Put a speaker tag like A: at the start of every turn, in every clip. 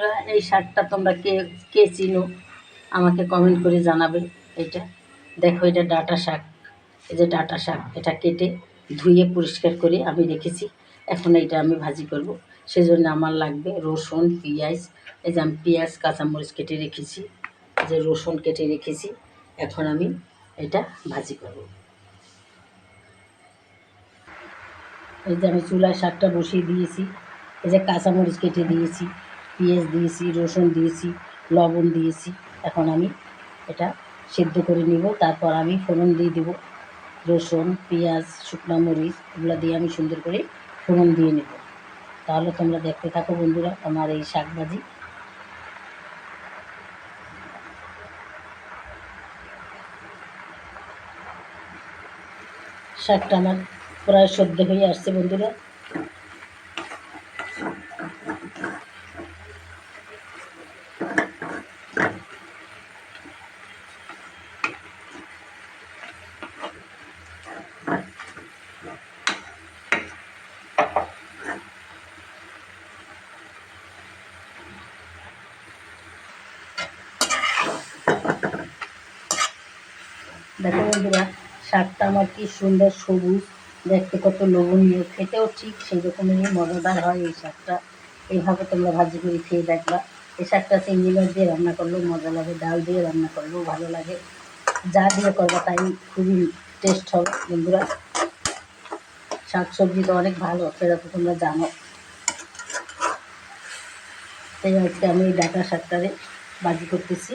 A: বন্ধুরা, এই শাকটা তোমরা কে কে চিনো? আমাকে কমেন্ট করে জানাবে এটা। দেখো, এটা ডাটা শাক এই যে ডাটা শাক এটা কেটে ধুয়ে পরিষ্কার করে আমি রেখেছি। এখন এটা আমি ভাজি করব। সেজন্য আমার লাগবে রসুন, পেঁয়াজ। এই যে আমি পেঁয়াজ, কাঁচামরিচ কেটে রেখেছি। যে রসুন কেটে রেখেছি। এখন আমি এটা ভাজি করব। এই যে আমি চুলায় শাকটা বসিয়ে দিয়েছি। এই যে কাঁচামরিচ কেটে দিয়েছি। পেঁয়াজ দিয়েছি, রসুন দিয়েছি, লবণ দিয়েছি। এখন আমি এটা সেদ্ধ করে নিব। তারপর আমি ফোড়ন দিয়ে দেবো। রসুন, পেঁয়াজ, শুকনো মরিচ, এগুলো দিয়ে আমি সুন্দর করে ফোড়ন দিয়ে নেব। তাহলে তোমরা দেখতে থাকো বন্ধুরা, আমার এই শাক ভাজি শাকটা আমার প্রায় সদ্য হয়ে আসছে বন্ধুরা। দেখো বন্ধুরা, শাকটা আমার কি সুন্দর সবুজ, দেখতে কত লোভনীয়। খেতেও ঠিক সেই রকমই মজাদার হয় এই শাকটা। এইভাবে তোমরা ভাজি করে খেয়ে দেখবা। এই শাকটা চিংড়ি দিয়ে রান্না করলেও মজা লাগে, ডাল দিয়ে রান্না করলেও ভালো লাগে। যা দিয়ে করবা তাই খুবই টেস্ট হবে বন্ধুরা। শাক সবজি তো অনেক ভালো, সেটা তো তোমরা জানো। তাই আজকে আমি এই ডাটা শাকটারে ভাজি করতেছি।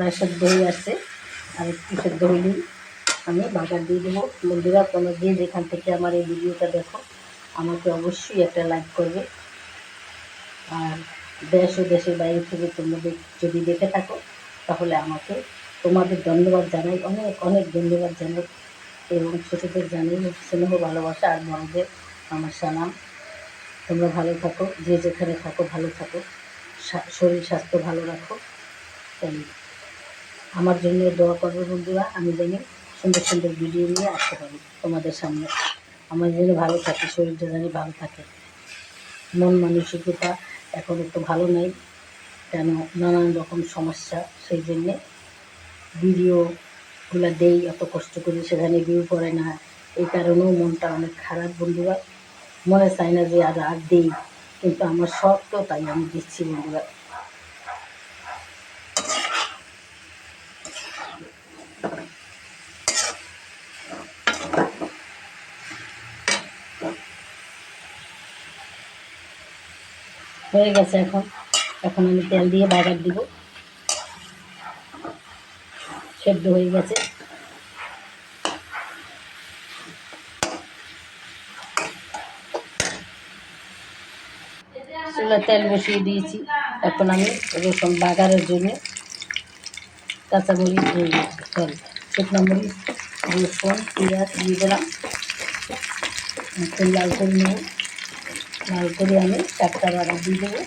A: প্রায় সেদ্ধ হয়ে আসছে আর একটু সেদ্ধ হলেই আমি বাগার দিয়ে দেবো। বন্ধুরা, তোমরা যে যেখান থেকে আমার এই ভিডিওটা দেখো, আমাকে অবশ্যই একটা লাইক করবে। আর দেশ ও দেশের বাইরে থেকে তোমাদের যদি দেখে থাকো, তাহলে আমাকে তোমাদের ধন্যবাদ জানাই। অনেক অনেক ধন্যবাদ জানাই। এবং ছোটোদের জানাই স্নেহ, ভালোবাসা আর বড়দের আমার সালাম। তোমরা ভালো থাকো, যে যেখানে থাকো ভালো থাকো। শরীর স্বাস্থ্য ভালো রাখো। তাই আমার জন্য দোয়া করবে বন্ধুরা, আমি যেন সুন্দর সুন্দর ভিডিও নিয়ে আসতে পারি তোমাদের সামনে। আমার যেন ভালো থাকে, শরীরটা যেন ভালো থাকে। মন মানসিকতা এখন একটু ভালো নেই, কেন নানান রকম সমস্যা, সেই জন্যে ভিডিওগুলো দেই অত কষ্ট করি সেখানে ভিউ পড়ে না। এই কারণেও মনটা অনেক খারাপ বন্ধুরা। মনে চায় না যে আর আর দেই, কিন্তু আমার শখ তো তাই আমি দিচ্ছি বন্ধুরা। হয়ে গেছে এখন। এখন আমি তেল দিয়ে বাগার দিব। সেদ্ধ হয়ে গেছে। চুলা তেল বসিয়ে দিয়েছি। এখন আমি রসুন বাগারের জন্য কাঁচামরিচ সরি শুকনো মরিচ, রসুন, পেঁয়াজ দিয়ে দিলাম। লাল করে নেব। করে আমি চারটা বাগার দিয়ে দেবো।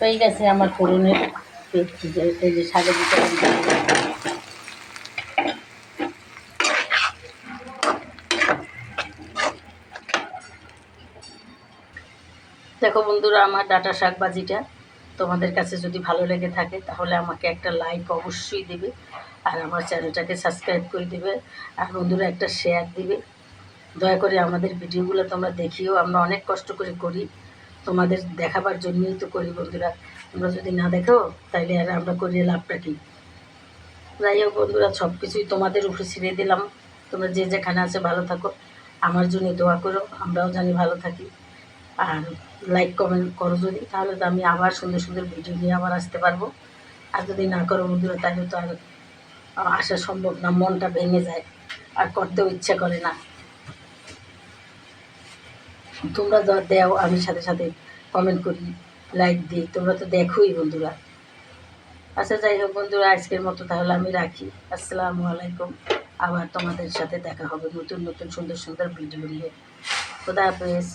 A: হয়ে গেছে আমার যে শাকের ভিতরে আমি দিয়ে দিলাম। দেখো বন্ধুরা, আমার ডাটা শাক ভাজিটা তোমাদের কাছে যদি ভালো লেগে থাকে, তাহলে আমাকে একটা লাইক অবশ্যই দেবে, আর আমার চ্যানেলটাকে সাবস্ক্রাইব করে দেবে, আর বন্ধুরা একটা শেয়ার দিবে। দয়া করে আমাদের ভিডিওগুলো তোমরা দেখিও, আমরা অনেক কষ্ট করে করি, তোমাদের দেখাবার জন্যই তো করি বন্ধুরা। তোমরা যদি না দেখো, তাইলে আর আমরা করি লাভটা কী? যাই হোক বন্ধুরা সব কিছুই তোমাদের উপরে ছেড়ে দিলাম। তোমরা যে যেখানে আছে ভালো থাকো, আমার জন্য দোয়া করো, আমরাও জানি ভালো থাকি। আর লাইক কমেন্ট করো যদি, তাহলে তো আমি আবার সুন্দর সুন্দর ভিডিও নিয়ে আবার আসতে পারব। আর যদি না করো বন্ধুরা, তাহলে তো আর আসা সম্ভব না, মনটা ভেঙে যায়। আর করতেও ইচ্ছা করে না। তোমরা যা দেও, আমি সাথে সাথে কমেন্ট করি লাইক দিই। তোমরা তো দেখোই বন্ধুরা। আচ্ছা যাই হোক বন্ধুরা, আজকের মতো তাহলে আমি রাখি। আসসালামু আলাইকুম। আবার তোমাদের সাথে দেখা হবে নতুন নতুন সুন্দর সুন্দর ভিডিও নিয়ে। খোদা হাফেজ।